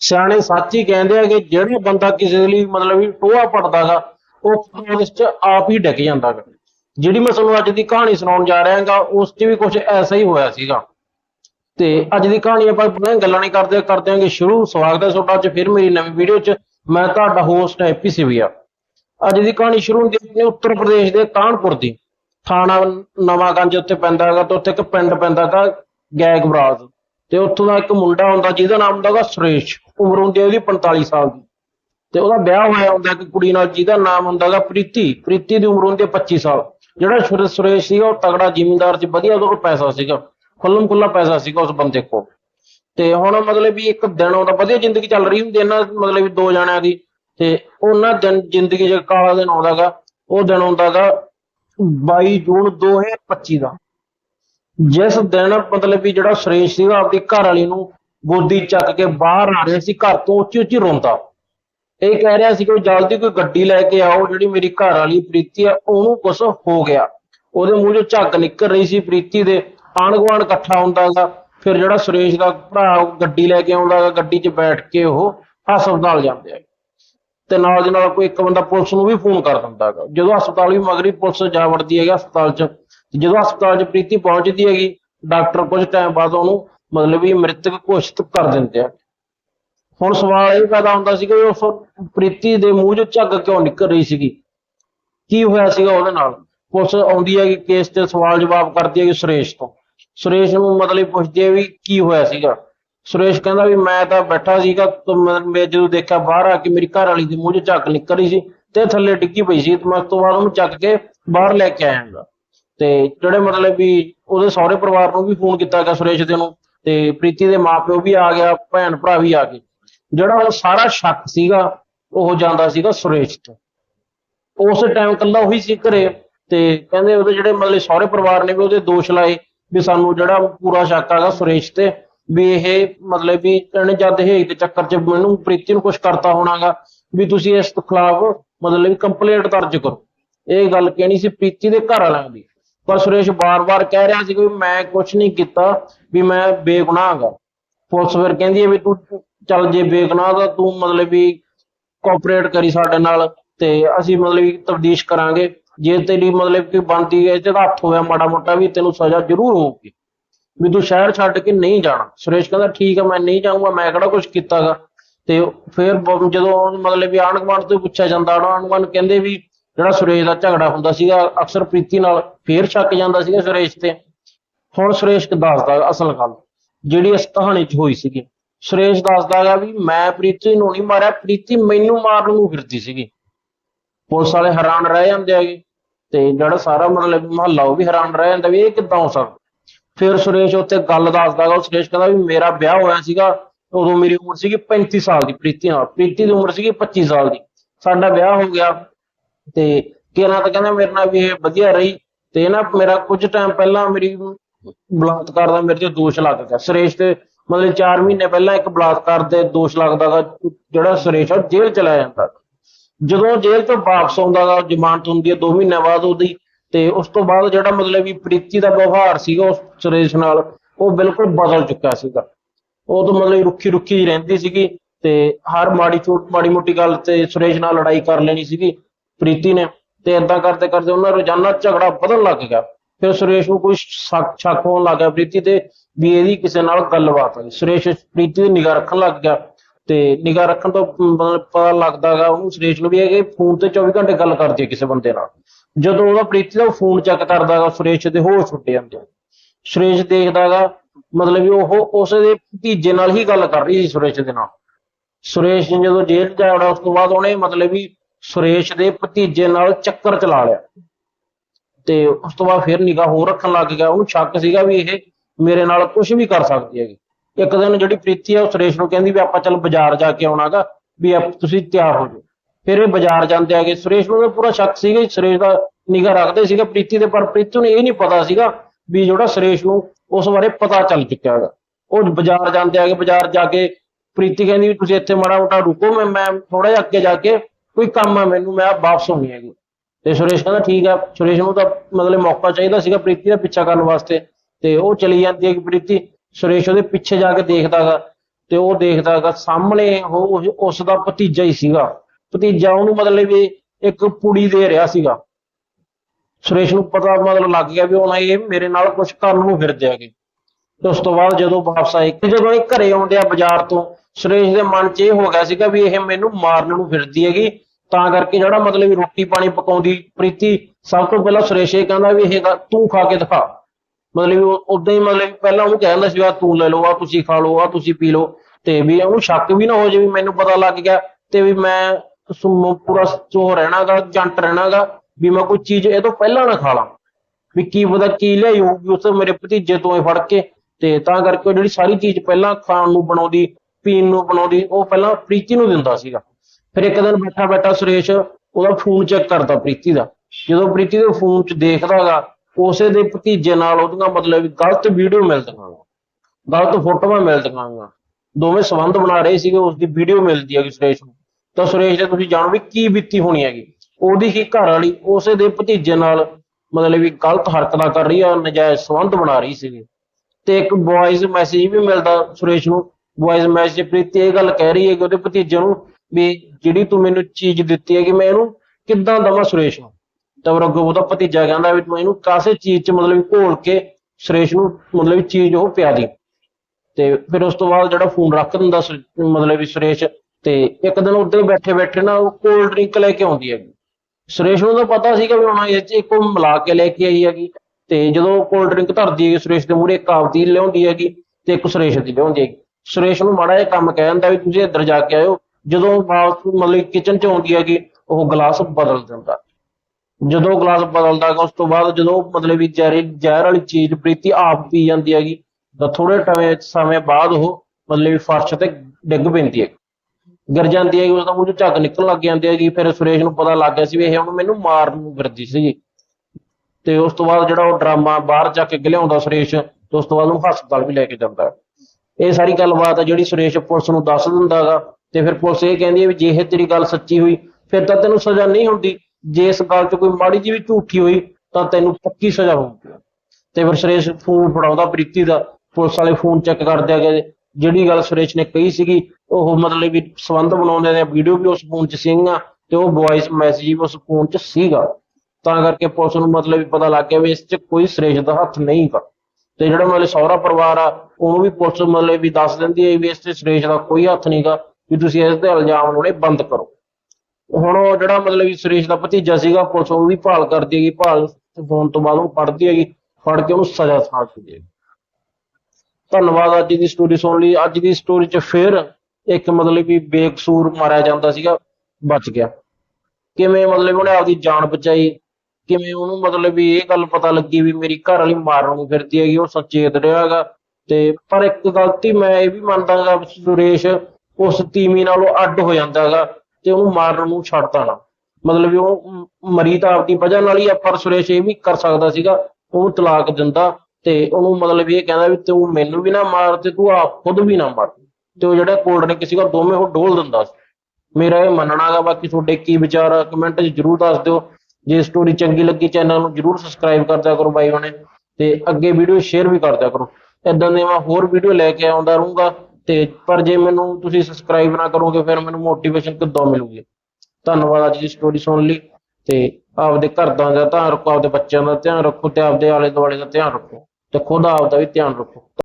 ਸਿਆਣੇ ਸੱਚ ਹੀ ਕਹਿੰਦੇ ਆ ਕਿ ਜਿਹੜਾ ਬੰਦਾ ਕਿਸੇ ਦੇ ਲਈ ਮਤਲਬ ਵੀ ਟੋਆ ਪੜਦਾਗਾ ਉਹ ਉਸ ਚ ਆਪ ਹੀ ਡਿੱਗ ਜਾਂਦਾਗਾ ਜਿਹੜੀ ਮੈਂ ਤੁਹਾਨੂੰ ਅੱਜ ਦੀ ਕਹਾਣੀ ਸੁਣਾਉਣ ਜਾ ਰਿਹਾ ਹਾਂ ਉਸ 'ਚ ਵੀ ਕੁਝ ਐਸਾ ਹੀ ਹੋਇਆ ਸੀਗਾ। ਤੇ ਅੱਜ ਦੀ ਕਹਾਣੀ ਆਪਾਂ ਪਹਿਲਾਂ ਗੱਲਾਂ ਨਹੀਂ ਕਰਦੇ ਕਰਦੇ ਆਂਗੇ ਸ਼ੁਰੂ। ਸਵਾਗਤ ਹੈ ਤੁਹਾਡਾ ਅੱਜ ਫਿਰ ਮੇਰੀ ਨਵੀਂ ਵੀਡੀਓ 'ਚ। ਮੈਂ ਤੁਹਾਡਾ ਹੋਸਟ ਹੈਪੀ ਸਿਵਿਆ ਅੱਜ ਦੀ ਕਹਾਣੀ ਸ਼ੁਰੂ ਹੁੰਦੀ ਹੈ ਆਪਣੇ ਉੱਤਰ ਪ੍ਰਦੇਸ਼ ਦੇ ਕਾਨਪੁਰ ਦੀ। ਥਾਣਾ ਨਵਾਂਗੰਜ ਉੱਤੇ ਪੈਂਦਾ ਹੈਗਾ ਤੇ ਉੱਥੇ ਇੱਕ ਪਿੰਡ ਪੈਂਦਾ ਹੈਗਾ ਗੈਗਬਰਾਜ ਤੇ ਉੱਥੋਂ ਦਾ ਇੱਕ ਮੁੰਡਾ ਹੁੰਦਾ ਜਿਹਦਾ ਨਾਮ ਹੁੰਦਾ ਹੈਗਾ ਸੁਰੇਸ਼, ਉਮਰ ਹੁੰਦੀ ਉਹਦੀ 45 ਸਾਲ ਦੀ। ਤੇ ਉਹਦਾ ਵਿਆਹ ਹੋਇਆ ਹੁੰਦਾ ਇੱਕ ਕੁੜੀ ਨਾਲ, ਜਿਹਦਾ ਨਾਮ ਹੁੰਦਾ ਹੈਗਾ ਪ੍ਰੀਤੀ। ਪ੍ਰੀਤੀ ਦੀ ਉਮਰ ਹੁੰਦੀ ਹੈ 25 ਸਾਲ। ਜਿਹੜਾ ਸੁਰੇਸ਼ ਸੀਗਾ, ਉਹ ਤਗੜਾ ਜ਼ਿਮੀਂਦਾਰ ਸੀ, ਵਧੀਆ ਉਹਦੇ ਕੋਲ ਪੈਸਾ ਸੀਗਾ। ਖੁੱਲਮ ਖੁੱਲਾ ਪੈਸਾ ਸੀਗਾ ਉਸ ਬੰਦੇ ਕੋਲ। ਤੇ ਹੁਣ ਮਤਲਬ ਵੀ ਇੱਕ ਦਿਨ ਆਉਂਦਾ ਵਧੀਆ ਜ਼ਿੰਦਗੀ ਚੱਲ ਰਹੀ ਹੁੰਦੀ ਇਹਨਾਂ ਮਤਲਬ ਵੀ ਦੋ ਜਣਿਆਂ ਦੀ। ਤੇ ਉਹਨਾਂ ਦਿਨ ਜ਼ਿੰਦਗੀ 'ਚ ਕਾਲਾ ਦਿਨ ਆਉਂਦਾਗਾ ਉਹ ਦਿਨ ਆਉਂਦਾਗਾ 22 ਜੂਨ 2025 ਦਾ। ਜਿਸ ਦਿਨ ਮਤਲਬ ਵੀ ਜਿਹੜਾ ਸੁਰੇਸ਼ ਸੀਗਾ ਆਪਣੀ ਘਰ ਵਾਲੀ ਨੂੰ ਗੋਦੀ ਚੱਕ ਕੇ ਬਾਹਰ ਆ ਰਿਹਾ ਸੀ, ਘਰ ਤੋਂ ਉੱਚੀ ਉੱਚੀ ਰੋਂਦਾ। ਇਹ ਕਹਿ ਰਿਹਾ ਸੀ ਕਿ ਜਲਦੀ ਕੋਈ ਗੱਡੀ ਲੈ ਕੇ ਆਓ, ਜਿਹੜੀ ਮੇਰੀ ਘਰ ਵਾਲੀ ਪ੍ਰੀਤੀ ਆ, ਉਹਨੂੰ ਕੁਝ ਹੋ ਗਿਆ। ਉਹਦੇ ਮੂੰਹ 'ਚੋਂ ਝੱਗ ਨਿਕਲ ਰਹੀ ਸੀ ਪ੍ਰੀਤੀ ਦੇ, ਆਂਢ ਗੁਆਂਢ ਇਕੱਠਾ ਹੁੰਦਾਗਾ ਫਿਰ ਜਿਹੜਾ ਸੁਰੇਸ਼ ਦਾ ਭਰਾ ਗੱਡੀ ਲੈ ਕੇ ਆਉਂਦਾਗਾ ਗੱਡੀ 'ਚ ਬੈਠ ਕੇ ਉਹ ਹਸਪਤਾਲ ਜਾਂਦੇ ਆ। ਤੇ ਨਾਲ ਦੀ ਨਾਲ ਕੋਈ ਇੱਕ ਬੰਦਾ ਪੁਲਿਸ ਨੂੰ ਵੀ ਫੋਨ ਕਰ ਦਿੰਦਾ ਹੈਗਾ ਜਦੋਂ ਹਸਪਤਾਲ ਵੀ ਮਗਰੀ ਪੁਲਿਸ ਜਾ ਵੜਦੀ ਹੈਗੀ ਹਸਪਤਾਲ 'ਚ ਜਦੋਂ ਹਸਪਤਾਲ 'ਚ ਪ੍ਰੀਤੀ ਪਹੁੰਚਦੀ ਹੈਗੀ, ਡਾਕਟਰ ਕੁਝ ਟਾਈਮ ਬਾਅਦ ਉਹਨੂੰ ਮਤਲਬ ਵੀ ਮ੍ਰਿਤਕ ਘੋਸ਼ਿਤ ਕਰ ਦਿੰਦੇ ਆ। ਹੁਣ ਸਵਾਲ ਇਹ ਪੈਦਾ ਹੁੰਦਾ ਸੀ ਕਿ ਉਸ ਪ੍ਰੀਤੀ ਦੇ ਮੂੰਹ ਚ ਝੱਗ ਕਿਉਂ ਨਿਕਲ ਰਹੀ ਸੀਗੀ? ਕੀ ਹੋਇਆ ਸੀਗਾ ਉਹਦੇ ਨਾਲ? ਪੁਲਿਸ ਆਉਂਦੀ ਹੈ ਕਿ ਕੇਸ ਤੇ ਸਵਾਲ ਜਵਾਬ ਕਰਦੀ ਹੈ ਕਿ ਸੁਰੇਸ਼ ਤੋਂ। ਸੁਰੇਸ਼ ਨੂੰ ਮਤਲਬ ਪੁੱਛਦੀ ਹੈ ਵੀ ਕੀ ਹੋਇਆ ਸੀਗਾ? ਸੁਰੇਸ਼ ਕਹਿੰਦਾ ਵੀ ਮੈਂ ਤਾਂ ਬੈਠਾ ਸੀਗਾ ਮੈਂ ਮੈਂ ਜਦੋਂ ਦੇਖਿਆ ਬਾਹਰ ਆ ਕੇ ਮੇਰੀ ਘਰ ਵਾਲੀ ਦੇ ਮੂੰਹ 'ਚ ਝੱਗ ਨਿਕਲ ਰਹੀ ਸੀ ਤੇ ਥੱਲੇ ਡਿੱਗੀ ਪਈ ਸੀ, ਤੇ ਮੈਂ ਉਸ ਤੋਂ ਬਾਅਦ ਉਹਨੂੰ ਚੱਕ ਕੇ ਬਾਹਰ ਲੈ ਕੇ ਆਇਆਗਾ। ਤੇ ਜਿਹੜੇ ਮਤਲਬ ਵੀ ਉਹਦੇ ਸਹੁਰੇ ਪਰਿਵਾਰ ਨੂੰ ਵੀ ਫੋਨ ਕੀਤਾ ਗਿਆ ਸੁਰੇਸ਼ ਦੇ ਨੂੰ ਤੇ ਪ੍ਰੀਤੀ ਦੇ ਮਾਪਿਓ ਵੀ ਆ ਗਿਆ ਭੈਣ ਭਰਾ ਵੀ ਆ ਗਏ। ਜਿਹੜਾ ਉਹ ਸਾਰਾ ਸ਼ੱਕ ਸੀਗਾ, ਉਹ ਜਾਂਦਾ ਸੀਗਾ ਸੁਰੇਸ਼ ਤੋਂ। ਉਸ ਟਾਈਮ ਕੱਲਾ ਉਹੀ ਸੀ ਘਰੇ ਤੇ ਕਹਿੰਦੇ ਉਹਦੇ ਜਿਹੜੇ ਮਤਲਬ ਸਹੁਰੇ ਪਰਿਵਾਰ ਨੇ ਵੀ ਉਹਦੇ ਦੋਸ਼ ਲਾਏ ਵੀ ਸਾਨੂੰ ਜਿਹੜਾ ਪੂਰਾ ਸ਼ੱਕ ਹੈਗਾ ਸੁਰੇਸ਼ ਤੇ ਵੀ ਇਹ ਮਤਲਬ ਵੀ ਕਹਿੰਦੇ ਜਦ ਦਹੇਜ ਦੇ ਚੱਕਰ 'ਚ ਮੈਨੂੰ ਪ੍ਰੀਤੀ ਨੂੰ ਕੁਝ ਕਰਤਾ ਹੋਣਾਗਾ ਵੀ ਤੁਸੀਂ ਇਸ ਖਿਲਾਫ ਮਤਲਬ ਕੰਪਲੇਂਟ ਦਰਜ ਕਰੋ। ਇਹ ਗੱਲ ਕਹਿਣੀ ਸੀ ਪ੍ਰੀਤੀ ਦੇ ਘਰ ਵਾਲਿਆਂ ਦੀ। ਪਰ ਸੁਰੇਸ਼ ਬਾਰ-ਬਾਰ ਕਹਿ ਰਿਹਾ ਸੀ ਕਿ ਵੀ ਮੈਂ ਕੁਝ ਨਹੀਂ ਕੀਤਾ, ਵੀ ਮੈਂ ਬੇਗੁਨਾਹ ਹੈਗਾ। ਪੁਲਿਸ ਫਿਰ ਕਹਿੰਦੀ ਹੈ ਵੀ ਤੂੰ ਚੱਲ ਜੇ ਬੇਗੁਨਾਹ ਦਾ ਤੂੰ ਮਤਲਬ ਵੀ ਕੋਆਪਰੇਟ ਕਰੀ ਸਾਡੇ ਨਾਲ ਤੇ ਅਸੀਂ ਮਤਲਬ ਵੀ ਤਬਦੀਸ਼ ਕਰਾਂਗੇ। ਜੇ ਤੇਰੀ ਮਤਲਬ ਕਿ ਬਣਦੀ ਹੈ ਤੇ ਹੱਥ ਹੋਇਆ ਮਾੜਾ ਮੋਟਾ ਵੀ ਤੈਨੂੰ ਸਜ਼ਾ ਜ਼ਰੂਰ ਹੋਊਗੀ। ਵੀ ਤੂੰ ਸ਼ਹਿਰ ਛੱਡ ਕੇ ਨਹੀਂ ਜਾਣਾ। ਸੁਰੇਸ਼ ਕਹਿੰਦਾ, ਠੀਕ ਹੈ, ਮੈਂ ਨਹੀਂ ਜਾਊਂਗਾ, ਮੈਂ ਕਿਹੜਾ ਕੁਝ ਕੀਤਾਗਾ? ਤੇ ਫਿਰ ਜਦੋਂ ਮਤਲਬ ਵੀ ਆਂਢ ਗੁਆਂਢ ਤੋਂ ਪੁੱਛਿਆ ਜਾਂਦਾ ਆਣ ਗੁਆਂਢ ਕਹਿੰਦੇ ਵੀ ਜਿਹੜਾ ਸੁਰੇਸ਼ ਦਾ ਝਗੜਾ ਹੁੰਦਾ ਸੀਗਾ, ਅਕਸਰ ਪ੍ਰੀਤੀ ਨਾਲ ਫੇਰ ਛੱਕ ਜਾਂਦਾ ਸੀਗਾ ਸੁਰੇਸ਼ ਤੇ। ਹੁਣ ਸੁਰੇਸ਼ ਦੱਸਦਾ ਅਸਲ ਗੱਲ, ਜਿਹੜੀ ਇਸ ਕਹਾਣੀ 'ਚ ਹੋਈ ਸੀਗੀ। ਸੁਰੇਸ਼ ਦੱਸਦਾ ਹੈਗਾ ਵੀ ਮੈਂ ਪ੍ਰੀਤੀ ਨੂੰ ਨਹੀਂ ਮਾਰਿਆ, ਪ੍ਰੀਤੀ ਮੈਨੂੰ ਮਾਰਨ ਨੂੰ ਫਿਰਦੀ ਸੀਗੀ। ਪੁਲਿਸ ਵਾਲੇ ਹੈਰਾਨ ਰਹਿ ਜਾਂਦੇ ਹੈਗੇ, ਤੇ ਜਿਹੜਾ ਸਾਰਾ ਮਤਲਬ ਮਹੱਲਾ ਉਹ ਵੀ ਹੈਰਾਨ ਰਹਿ ਜਾਂਦਾ ਵੀ ਇਹ ਕਿੱਦਾਂ ਹੋ ਸਕਦਾ। ਫਿਰ ਸੁਰੇਸ਼ ਉੱਥੇ ਗੱਲ ਦੱਸਦਾ ਹੈਗਾ ਸੁਰੇਸ਼ ਕਹਿੰਦਾ ਵੀ ਮੇਰਾ ਵਿਆਹ ਹੋਇਆ ਸੀਗਾ, ਉਦੋਂ ਮੇਰੀ ਉਮਰ ਸੀਗੀ 35 ਸਾਲ ਦੀ ਪ੍ਰੀਤੀ ਨਾਲ। ਪ੍ਰੀਤੀ ਦੀ ਉਮਰ ਸੀਗੀ 25 ਸਾਲ ਦੀ। ਸਾਡਾ ਵਿਆਹ ਹੋ ਗਿਆ ਤੇ ਕਿਹਨਾਂ ਤਾਂ ਕਹਿੰਦਾ ਮੇਰੇ ਨਾਲ ਵੀ ਇਹ ਵਧੀਆ ਰਹੀ ਤੇ ਨਾ ਮੇਰਾ ਕੁਝ ਟਾਈਮ ਪਹਿਲਾਂ ਮੇਰੀ ਬਲਾਤਕਾਰ ਦਾ ਮੇਰੇ ਤੇ ਦੋਸ਼ ਲੱਗ ਗਿਆ ਸੁਰੇਸ਼ ਤੇ ਮਤਲਬ 4 ਮਹੀਨੇ ਪਹਿਲਾਂ ਇੱਕ ਬਲਾਤਕਾਰ ਦੇ ਦੋਸ਼ ਲੱਗਦਾ ਲੱਗਦਾਗਾ ਜਿਹੜਾ ਸੁਰੇਸ਼ ਆ, ਉਹ ਜੇਲ੍ਹ ਚਲਾ ਜਾਂਦਾ। ਜਦੋਂ ਜੇਲ੍ਹ ਤੋਂ ਵਾਪਸ ਆਉਂਦਾ ਆਉਂਦਾਗਾ ਜ਼ਮਾਨਤ ਹੁੰਦੀ ਹੈ 2 ਮਹੀਨਿਆਂ ਬਾਅਦ ਉਹਦੀ ਤੇ ਉਸ ਤੋਂ ਬਾਅਦ ਜਿਹੜਾ ਮਤਲਬ ਵੀ ਪ੍ਰੀਤੀ ਦਾ ਵਿਵਹਾਰ ਸੀਗਾ ਉਸ ਸੁਰੇਸ਼ ਨਾਲ, ਉਹ ਬਿਲਕੁਲ ਬਦਲ ਚੁੱਕਿਆ ਸੀਗਾ। ਉਹ ਤਾਂ ਮਤਲਬ ਰੁੱਖੀ ਰੁੱਖੀ ਰਹਿੰਦੀ ਸੀਗੀ ਤੇ ਹਰ ਮਾੜੀ ਛੋਟ ਮਾੜੀ ਮੋਟੀ ਗੱਲ ਤੇ ਸੁਰੇਸ਼ ਨਾਲ ਲੜਾਈ ਕਰ ਲੈਣੀ ਸੀਗੀ। ਪ੍ਰੀਤੀ ਨੇ ਤੇ ਏਦਾਂ ਕਰਦੇ ਕਰਦੇ ਉਹਨਾਂ ਰੋਜ਼ਾਨਾ ਝਗੜਾ ਵਧਣ ਲੱਗ ਗਿਆ। ਫਿਰ ਸੁਰੇਸ਼ ਨੂੰ ਕੋਈ ਸ਼ੱਕ ਸ਼ੱਕ ਹੋਣ ਲੱਗ ਗਿਆ ਪ੍ਰੀਤੀ ਤੇ ਵੀ ਇਹਦੀ ਕਿਸੇ ਨਾਲ ਗੱਲਬਾਤ ਹੈ ਸੁਰੇਸ਼ ਪ੍ਰੀਤੀ ਦੀ ਨਿਗਾਹ ਰੱਖਣ ਲੱਗ ਗਿਆ ਤੇ ਨਿਗਾਹ ਰੱਖਣ ਤੋਂ ਮਤਲਬ ਪਤਾ ਲੱਗਦਾਗਾ ਉਹਨੂੰ ਸੁਰੇਸ਼ ਨੂੰ ਵੀ ਇਹ ਫੋਨ ਤੇ 24 ਘੰਟੇ ਗੱਲ ਕਰਦੀ ਹੈ ਕਿਸੇ ਬੰਦੇ ਨਾਲ। ਜਦੋਂ ਉਹਦਾ ਪ੍ਰੀਤੀ ਦਾ ਫੋਨ ਚੈੱਕ ਕਰਦਾਗਾ ਸੁਰੇਸ਼ ਦੇ ਹੋਸ਼ ਉੱਡ ਜਾਂਦੇ ਆ। ਸੁਰੇਸ਼ ਦੇਖਦਾਗਾ ਮਤਲਬ ਉਹ ਉਸ ਦੇ ਭਤੀਜੇ ਨਾਲ ਹੀ ਗੱਲ ਕਰ ਰਹੀ ਸੀ ਸੁਰੇਸ਼ ਦੇ ਨਾਲ। ਸੁਰੇਸ਼ ਨੇ ਜਦੋਂ ਜੇਲ੍ਹ ਚ ਆਇਆ, ਉਸ ਤੋਂ ਬਾਅਦ ਉਹਨੇ ਮਤਲਬ ਵੀ ਸੁਰੇਸ਼ ਦੇ ਭਤੀਜੇ ਨਾਲ ਚੱਕਰ ਚਲਾ ਲਿਆ। ਤੇ ਉਸ ਤੋਂ ਬਾਅਦ ਫਿਰ ਨਿਗਾਹ ਹੋਰ ਰੱਖਣ ਲੱਗ ਗਿਆ। ਉਹਨੂੰ ਸ਼ੱਕ ਸੀਗਾ ਵੀ ਇਹ ਮੇਰੇ ਨਾਲ ਕੁਝ ਵੀ ਕਰ ਸਕਦੀ ਹੈਗੀ। ਇੱਕ ਦਿਨ ਜਿਹੜੀ ਪ੍ਰੀਤੀ ਆ, ਉਹ ਸੁਰੇਸ਼ ਨੂੰ ਕਹਿੰਦੀ ਵੀ ਆਪਾਂ ਚੱਲ ਬਾਜ਼ਾਰ ਜਾ ਕੇ ਆਉਣਾਗਾ ਵੀ ਤੁਸੀਂ ਤਿਆਰ ਹੋ ਜਾਓ। ਫਿਰ ਇਹ ਬਾਜ਼ਾਰ ਜਾਂਦੇ ਆਗੇ ਸੁਰੇਸ਼ ਨੂੰ ਪੂਰਾ ਸ਼ੱਕ ਸੀਗਾ ਸੁਰੇਸ਼ ਦਾ ਨਿਗਾਹ ਰੱਖਦੇ ਸੀਗਾ ਪ੍ਰੀਤੀ ਦੇ, ਪਰ ਪ੍ਰੀਤੀ ਨੂੰ ਇਹ ਨਹੀਂ ਪਤਾ ਸੀਗਾ ਵੀ ਜਿਹੜਾ ਸੁਰੇਸ਼ ਨੂੰ ਉਸ ਬਾਰੇ ਪਤਾ ਚੱਲ ਚੁੱਕਿਆ ਹੈਗਾ। ਉਹ ਬਾਜ਼ਾਰ ਜਾਂਦੇ ਆਗੇ ਬਾਜ਼ਾਰ ਜਾ ਕੇ ਪ੍ਰੀਤੀ ਕਹਿੰਦੀ ਵੀ ਤੁਸੀਂ ਇੱਥੇ ਮਾੜਾ ਮੋਟਾ ਰੁਕੋ, ਮੈਂ ਮੈਂ ਥੋੜਾ ਜਿਹਾ ਅੱਗੇ ਜਾ ਕੇ ਕੋਈ ਕੰਮ ਆ ਮੈਨੂੰ, ਮੈਂ ਵਾਪਸ ਹੋਣੀ ਹੈਗੀ। ਤੇ ਸੁਰੇਸ਼ ਕਹਿੰਦਾ ਠੀਕ ਆ, ਸੁਰੇਸ਼ ਨੂੰ ਤਾਂ ਮਤਲਬ ਮੌਕਾ ਚਾਹੀਦਾ ਸੀਗਾ ਪ੍ਰੀਤੀ ਦਾ ਪਿੱਛਾ ਕਰਨ ਵਾਸਤੇ। ਤੇ ਉਹ ਚਲੀ ਜਾਂਦੀ ਹੈ ਕਿ ਪ੍ਰੀਤੀ। ਸੁਰੇਸ਼ ਉਹਦੇ ਪਿੱਛੇ ਜਾ ਕੇ ਦੇਖਦਾਗਾ। ਤੇ ਉਹ ਦੇਖਦਾ ਹੈਗਾ ਸਾਹਮਣੇ ਉਹ ਉਸ ਦਾ ਭਤੀਜਾ ਹੀ ਸੀਗਾ। ਭਤੀਜਾ ਉਹਨੂੰ ਮਤਲਬ ਵੀ ਇੱਕ ਪੁੜੀ ਦੇ ਰਿਹਾ ਸੀਗਾ। ਸੁਰੇਸ਼ ਨੂੰ ਪਤਾ ਮਤਲਬ ਲੱਗ ਗਿਆ ਵੀ ਉਹਨਾਂ ਇਹ ਮੇਰੇ ਨਾਲ ਕੁਝ ਕਰਨ ਨੂੰ ਫਿਰਦੇ ਹੈਗੇ। ਤੇ ਉਸ ਤੋਂ ਬਾਅਦ ਜਦੋਂ ਵਾਪਸ ਆਏ ਜਦੋਂ ਇਹ ਘਰੇ ਆਉਂਦੇ ਆ ਬਾਜ਼ਾਰ ਤੋਂ, ਸੁਰੇਸ਼ ਦੇ ਮਨ 'ਚ ਇਹ ਹੋ ਗਿਆ ਸੀਗਾ ਵੀ ਇਹ ਮੈਨੂੰ ਮਾਰਨ ਨੂੰ ਫਿਰਦੀ ਹੈਗੀ। ਤਾਂ ਕਰਕੇ ਜਿਹੜਾ ਮਤਲਬ ਰੋਟੀ ਪਾਣੀ ਪਕਾਉਂਦੀ, ਪ੍ਰੀਤੀ, ਸਭ ਤੋਂ ਪਹਿਲਾਂ ਸੁਰੇਸ਼ੇ ਕਹਿੰਦਾ ਵੀ ਇਹ ਤੂੰ ਖਾ ਕੇ ਦਿਖਾ। ਮਤਲਬ ਵੀ ਉਦਾਂ ਹੀ ਮਤਲਬ ਪਹਿਲਾਂ ਉਹਨੂੰ ਕਹਿੰਦਾ ਸੀ ਆ ਤੂੰ ਲੈ ਲਓ ਆ ਤੁਸੀਂ ਖਾ ਲਓ ਆ ਤੁਸੀਂ ਪੀ ਲਓ। ਤੇ ਵੀ ਉਹਨੂੰ ਸ਼ੱਕ ਵੀ ਨਾ ਹੋ ਜਾਵੇ ਵੀ ਮੈਨੂੰ ਪਤਾ ਲੱਗ ਗਿਆ ਤੇ ਵੀ ਮੈਂ ਸੁ- ਪੂਰਾ ਚੋ ਰਹਿਣਾਗਾ, ਜੰਟ ਰਹਿਣਾਗਾ, ਵੀ ਮੈਂ ਕੋਈ ਚੀਜ਼ ਇਹ ਤੋਂ ਪਹਿਲਾਂ ਨਾ ਖਾ ਲਾਂ। ਵੀ ਕੀ ਪਤਾ ਕੀ ਲਿਆਈ ਹੋਊਗੀ, ਉਸ ਮੇਰੇ ਭਤੀਜੇ ਤੋਂ ਇਹ ਫੜ ਕੇ ਤੇ ਤਾਂ ਕਰਕੇ ਉਹ ਜਿਹੜੀ ਸਾਰੀ ਚੀਜ਼ ਪਹਿਲਾਂ ਖਾਣ ਨੂੰ ਬਣਾਉਂਦੀ, ਪੀਣ ਨੂੰ ਬਣਾਉਂਦੀ, ਉਹ ਪਹਿਲਾਂ ਪ੍ਰੀਤੀ ਨੂੰ ਦਿੰਦਾ ਸੀਗਾ। ਫਿਰ ਇੱਕ ਦਿਨ ਬੈਠਾ ਬੈਠਾ ਸੁਰੇਸ਼ ਉਹਦਾ ਫੋਨ ਚੈੱਕ ਕਰਦਾ ਪ੍ਰੀਤੀ ਦਾ। ਜਦੋਂ ਪ੍ਰੀਤੀ ਦੇ ਫੋਨ 'ਚ ਦੇਖਦਾਗਾ ਉਸੇ ਦੇ ਭਤੀਜੇ ਨਾਲ ਉਹਦੀਆਂ ਮਤਲਬ ਗਲਤ ਵੀਡੀਓ ਮਿਲਦੀਆਂ ਗਾ। ਗਲਤ ਫੋਟੋਆਂ ਮਿਲਦੀਆਂ ਦੋਵੇਂ ਸੰਬੰਧ ਬਣਾ ਰਹੇ ਸੀਗੇ ਉਸ ਦੀ ਵੀਡੀਓ ਮਿਲਦੀ ਹੈਗੀ ਸੁਰੇਸ਼ ਨੂੰ। ਤਾਂ ਸੁਰੇਸ਼ ਦੇ ਤੁਸੀਂ ਜਾਣੋ ਵੀ ਕੀ ਬੀਤੀ ਹੋਣੀ ਹੈਗੀ। ਉਹਦੀ ਹੀ ਘਰ ਵਾਲੀ ਉਸੇ ਦੇ ਭਤੀਜੇ ਨਾਲ ਮਤਲਬ ਵੀ ਗਲਤ ਹਰਕਤਾਂ ਕਰ ਰਹੀ ਆ, ਨਜਾਇਜ਼ ਸੰਬੰਧ ਬਣਾ ਰਹੀ ਸੀਗੀ। ਤੇ ਇੱਕ ਵੌਇਸ ਮੈਸੇਜ ਵੀ ਮਿਲਦਾ ਸੁਰੇਸ਼ ਨੂੰ। ਵੌਇਸ ਮੈਸੇਜ ਪ੍ਰੀਤੀ ਇਹ ਗੱਲ ਕਹਿ ਰਹੀ ਹੈ ਕਿ ਉਹਦੇ ਭਤੀਜੇ ਨੂੰ ਵੀ ਜਿਹੜੀ ਤੂੰ ਮੈਨੂੰ ਚੀਜ਼ ਦਿੱਤੀ ਹੈ ਕਿ ਮੈਂ ਇਹਨੂੰ ਕਿੱਦਾਂ ਦਵਾਂ ਸੁਰੇਸ਼ ਨੂੰ? ਤਾਂ ਉਹ ਅੱਗੋਂ ਉਹਦਾ ਭਤੀਜਾ ਕਹਿੰਦਾ ਵੀ ਤੂੰ ਇਹਨੂੰ ਕਾਸੇ ਚੀਜ਼ 'ਚ ਮਤਲਬ ਘੋਲ ਕੇ ਸੁਰੇਸ਼ ਨੂੰ ਮਤਲਬ ਚੀਜ਼ ਉਹ ਪਿਆ ਦੀ। ਤੇ ਫਿਰ ਉਸ ਤੋਂ ਬਾਅਦ ਜਿਹੜਾ ਫੋਨ ਰੱਖ ਦਿੰਦਾ ਮਤਲਬ ਵੀ ਸੁਰੇਸ਼, ਤੇ ਇੱਕ ਦਿਨ ਉੱਧਰ ਬੈਠੇ ਬੈਠੇ ਨਾ ਉਹ ਕੋਲਡ ਡਰਿੰਕ ਲੈ ਕੇ ਆਉਂਦੀ ਹੈਗੀ। ਸੁਰੇਸ਼ ਨੂੰ ਤਾਂ ਪਤਾ ਸੀਗਾ ਵੀ ਹੁਣ ਇਹ 'ਚ ਇੱਕ ਉਹ ਮਿਲਾ ਕੇ ਲੈ ਕੇ ਆਈ ਹੈਗੀ, ਤੇ ਜਦੋਂ ਕੋਲਡ ਡਰਿੰਕ ਧਰਦੀ ਹੈਗੀ, ਸੁਰੇਸ਼ ਦੇ ਮੂਹਰੇ ਇੱਕ ਆਪਦੀ ਲਿਆਉਂਦੀ ਹੈਗੀ, ਤੇ ਇੱਕ ਸੁਰੇਸ਼ ਦੀ ਲਿਆਉਂਦੀ ਹੈਗੀ। ਸੁਰੇਸ਼ ਨੂੰ ਮਾੜਾ ਜਿਹਾ ਕੰਮ ਕਹਿ ਦਿੰਦਾ ਵੀ ਤੁਸੀਂ ਇੱਧਰ ਜਾ ਕੇ ਆਇਓ ਜਦੋਂ ਵਾਪਸ ਮਤਲਬ ਕਿਚਨ 'ਚ ਆਉਂਦੀ ਹੈਗੀ, ਉਹ ਗਲਾਸ ਬਦਲ ਦਿੰਦਾ। ਜਦੋਂ ਗਲਾਸ ਬਦਲਦਾ ਗਾ ਉਸ ਤੋਂ ਬਾਅਦ ਜਦੋਂ ਮਤਲਬ ਵੀ ਜ਼ਹਿਰੀ, ਜ਼ਹਿਰ ਵਾਲੀ ਚੀਜ਼ ਪ੍ਰੀਤੀ ਆਪ ਪੀ ਜਾਂਦੀ ਹੈਗੀ, ਤਾਂ ਥੋੜੇ ਟਵੇਂ, ਸਮੇਂ ਬਾਅਦ ਉਹ ਮਤਲਬ ਵੀ ਫਰਸ਼ ਤੇ ਡਿੱਗ ਪੈਂਦੀ ਹੈ ਗਿਰ ਜਾਂਦੀ ਹੈਗੀ ਉਸਦਾ ਮੂੰਹ ਚੋਂ ਝੱਗ ਨਿਕਲਣ ਲੱਗ ਜਾਂਦੀ ਹੈਗੀ, ਫਿਰ ਸੁਰੇਸ਼ ਨੂੰ ਪਤਾ ਲੱਗ ਗਿਆ ਸੀ ਵੀ ਇਹ ਹੁਣ ਮੈਨੂੰ ਮਾਰਨ ਨੂੰ ਫਿਰਦੀ ਸੀਗੀ ਤੇ ਉਸ ਤੋਂ ਬਾਅਦ ਜਿਹੜਾ ਉਹ ਡਰਾਮਾ ਬਾਹਰ ਜਾ ਕੇ ਗਲਿਆਉਂਦਾ ਸੁਰੇਸ਼, ਤੇ ਉਸ ਤੋਂ ਬਾਅਦ ਉਹਨੂੰ ਹਸਪਤਾਲ ਵੀ ਲੈ ਕੇ ਜਾਂਦਾ। ਇਹ ਸਾਰੀ ਗੱਲਬਾਤ ਆ ਜਿਹੜੀ ਸੁਰੇਸ਼ ਪੁਲਿਸ ਨੂੰ ਦੱਸ ਦਿੰਦਾ ਗਾ ਤੇ ਫਿਰ ਪੁਲਿਸ ਇਹ ਕਹਿੰਦੀ ਹੈ ਵੀ ਜੇ ਇਹ ਤੇਰੀ ਗੱਲ ਸੱਚੀ ਹੋਈ, ਫਿਰ ਤਾਂ ਤੈਨੂੰ ਸਜ਼ਾ ਨਹੀਂ ਹੁੰਦੀ। ਜੇ ਇਸ ਗੱਲ 'ਚ ਕੋਈ ਮਾੜੀ ਜਿਹੀ ਵੀ ਝੂਠੀ ਹੋਈ, ਤਾਂ ਤੈਨੂੰ ਪੱਕੀ ਸਜ਼ਾ ਹੋਊਗੀ। ਤੇ ਫਿਰ ਸੁਰੇਸ਼ ਫੋਨ ਫੜਾਉਂਦਾ ਪ੍ਰੀਤੀ ਦਾ। ਪੁਲਿਸ ਵਾਲੇ ਫੋਨ ਚੈੱਕ ਕਰਦੇ ਆ ਕਿ ਜਿਹੜੀ ਗੱਲ ਸੁਰੇਸ਼ ਨੇ ਕਹੀ ਸੀਗੀ, ਉਹ ਮਤਲਬ ਵੀ ਸੰਬੰਧ ਬਣਾਉਂਦੇ ਨੇ, ਵੀਡੀਓ ਵੀ ਉਸ ਫੋਨ 'ਚ ਸੀਗੀਆਂ ਤੇ ਉਹ ਵੌਇਸ ਮੈਸੇਜ ਵੀ ਉਸ ਫੋਨ 'ਚ ਸੀਗਾ। ਤਾਂ ਕਰਕੇ ਪੁਲਿਸ ਨੂੰ ਮਤਲਬ ਵੀ ਪਤਾ ਲੱਗ ਗਿਆ ਵੀ ਇਸ 'ਚ ਕੋਈ ਸੁਰੇਸ਼ ਦਾ ਹੱਥ ਨਹੀਂ ਗਾ। ਤੇ ਜਿਹੜਾ ਮਤਲਬ ਸਹੁਰਾ ਪਰਿਵਾਰ ਆ, ਉਹਨੂੰ ਵੀ ਪੁਲਿਸ ਮਤਲਬ ਵੀ ਦੱਸ ਦਿੰਦੀ ਹੈ ਵੀ ਇਸ 'ਚ ਸੁਰੇਸ਼ ਦਾ ਕੋਈ ਹੱਥ ਨਹੀਂਗਾ ਵੀ ਤੁਸੀਂ ਇਸ ਤੇ ਇਲਜ਼ਾਮ ਲਾਉਣੇ ਬੰਦ ਕਰੋ। ਹੁਣ ਉਹ ਜਿਹੜਾ ਮਤਲਬ ਵੀ ਸੁਰੇਸ਼ ਦਾ ਭਤੀਜਾ ਸੀਗਾ, ਪੁਲਿਸ ਉਹਦੀ ਭਾਲ ਕਰਦੀ ਹੈਗੀ, ਭਾਲ ਫੋਨ ਤੋਂ ਬਾਅਦ ਉਹ ਪੜਦੀ ਹੈਗੀ, ਫੜ ਕੇ ਉਹਨੂੰ ਸਜ਼ਾ ਸੁਣਾ ਦਿੰਦੀ ਧੰਨਵਾਦ, ਅੱਜ ਦੀ ਸਟੋਰੀ ਸੁਣ ਲਈ। ਅੱਜ ਦੀ ਸਟੋਰੀ 'ਚ ਫਿਰ ਇੱਕ ਮਤਲਬ ਵੀ ਬੇਕਸੂਰ ਮਾਰਿਆ ਜਾਂਦਾ ਸੀਗਾ, ਬਚ ਗਿਆ। ਕਿਵੇਂ ਮਤਲਬ ਉਹਨੇ ਆਪਦੀ ਜਾਨ ਬਚਾਈ, ਕਿਵੇਂ ਉਹਨੂੰ ਮਤਲਬ ਵੀ ਇਹ ਗੱਲ ਪਤਾ ਲੱਗੀ ਵੀ ਮੇਰੀ ਘਰ ਵਾਲੀ ਮਾਰਨ ਨੂੰ ਫਿਰਦੀ ਹੈਗੀ, ਉਹ ਸੁਚੇਤ ਰਿਹਾ ਹੈਗਾ। ਤੇ ਪਰ ਇੱਕ ਗਲਤੀ ਮੈਂ ਇਹ ਵੀ ਮੰਨਦਾ ਗਾ ਸੁਰੇਸ਼ ਉਸ ਤੀਵੀਂ ਨਾਲੋਂ ਅੱਡ ਹੋ ਜਾਂਦਾ ਹੈਗਾ ਤੇ ਉਹਨੂੰ ਮਾਰਨ ਨੂੰ ਛੱਡਦਾ ਨਾ। ਮਤਲਬ ਉਹ ਮਰੀ ਤਾਂ ਆਪਦੀ ਵਜ੍ਹਾ ਨਾਲ ਹੀ ਆ, ਪਰ ਸੁਰੇਸ਼ ਇਹ ਵੀ ਕਰ ਸਕਦਾ ਸੀਗਾ ਉਹਨੂੰ ਤਲਾਕ ਦਿੰਦਾ ਤੇ ਉਹਨੂੰ ਮਤਲਬ ਇਹ ਕਹਿੰਦਾ ਵੀ ਤੂੰ ਮੈਨੂੰ ਵੀ ਨਾ ਮਾਰ ਤੇ ਤੂੰ ਆਪ ਖੁਦ ਵੀ ਨਾ ਮਾਰ। ਤੇ ਉਹ ਜਿਹੜਾ ਕੋਲਡ ਡਰਿੰਕ ਸੀਗਾ ਦੋਵੇਂ ਉਹ ਡੋਲ ਦਿੰਦਾ ਸੀ। ਮੇਰਾ ਇਹ ਮੰਨਣਾ ਗਾ ਬਾਕੀ ਤੁਹਾਡੇ ਕੀ ਵਿਚਾਰ ਆ ਕਮੈਂਟ 'ਚ ਜਰੂਰ ਦੱਸ ਦਿਓ। ਜੇ ਸਟੋਰੀ ਚੰਗੀ ਲੱਗੀ ਚੈਨਲ ਨੂੰ ਜਰੂਰ ਸਬਸਕ੍ਰਾਈਬ ਕਰ ਦਿਆ ਕਰੋ ਬਾਈ ਬਣੇ ਤੇ ਅੱਗੇ ਵੀਡੀਓ ਸ਼ੇਅਰ ਵੀ ਕਰ ਦਿਆ ਕਰੋ। ਇਦਾਂ ਦੇ ਮੈਂ ਹੋਰ ਵੀਡੀਓ ਲੈ ਕੇ ਆਉਂਦਾ ਰਹੂੰਗਾ। ਤੇ ਪਰ ਜੇ ਮੈਨੂੰ ਤੁਸੀਂ ਸਬਸਕ੍ਰਾਈਬ ਨਾ ਕਰੋਗੇ, ਫਿਰ ਮੈਨੂੰ ਮੋਟੀਵੇਸ਼ਨ ਕਿੱਦਾਂ ਮਿਲੂਗੀ? ਧੰਨਵਾਦ ਅੱਜ ਦੀ ਸਟੋਰੀ ਸੁਣਨ ਲਈ ਤੇ ਆਪਦੇ ਘਰਦਿਆਂ ਦਾ ਧਿਆਨ ਰੱਖੋ, ਆਪਦੇ ਬੱਚਿਆਂ ਦਾ ਧਿਆਨ ਰੱਖੋ ਤੇ ਆਪਦੇ ਆਲੇ ਦੁਆਲੇ ਦਾ ਧਿਆਨ ਰੱਖੋ ਤੇ ਖੁਦ ਆਪਦਾ ਵੀ ਧਿਆਨ ਰੱਖੋ।